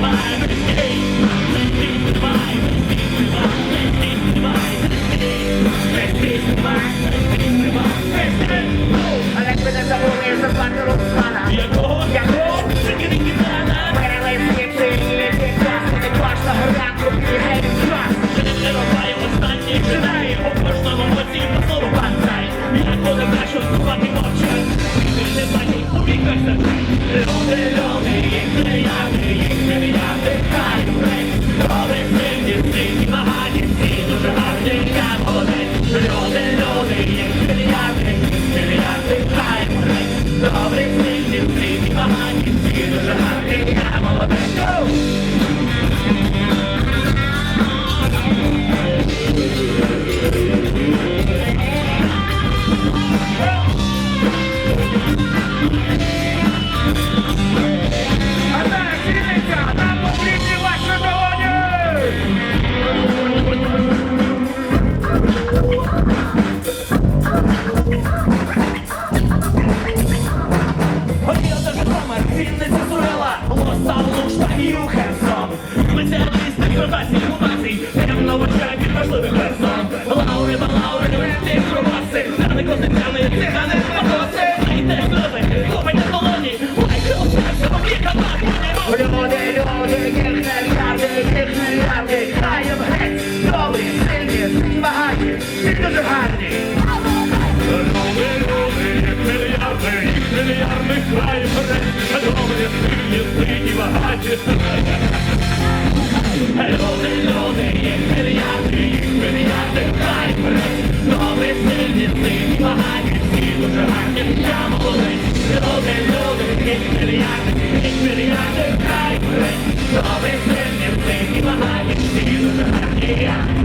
Bye. Джедай У кожному боці по слову панцай Як буде краще вступати мовчать Ти не бачиш у віках саджай Люди, люди, їх мільярди, їх мільярди Хай грець Добрі, сильні, сильні, багаті. Всі дуже гарні, я молодець. Люди, люди, їх мільярди, їх мільярди Хай грець Добрі, сильні, сильні, Всі дуже гарні, Спеціалісти градації мутацій, темно вивчають від важливих персон. Край вперед, добрі, сильні, сильні, багаті. Люди, люди, їх мільярди, їх мільярди, край вперед, добрі, сильні, сильні, багаті, всі дуже гарні, я молодець. Люди, люди, їх мільярди, їх мільярди, край вперед, добрі, сильні, сильні, багаті, всі дуже гарні, я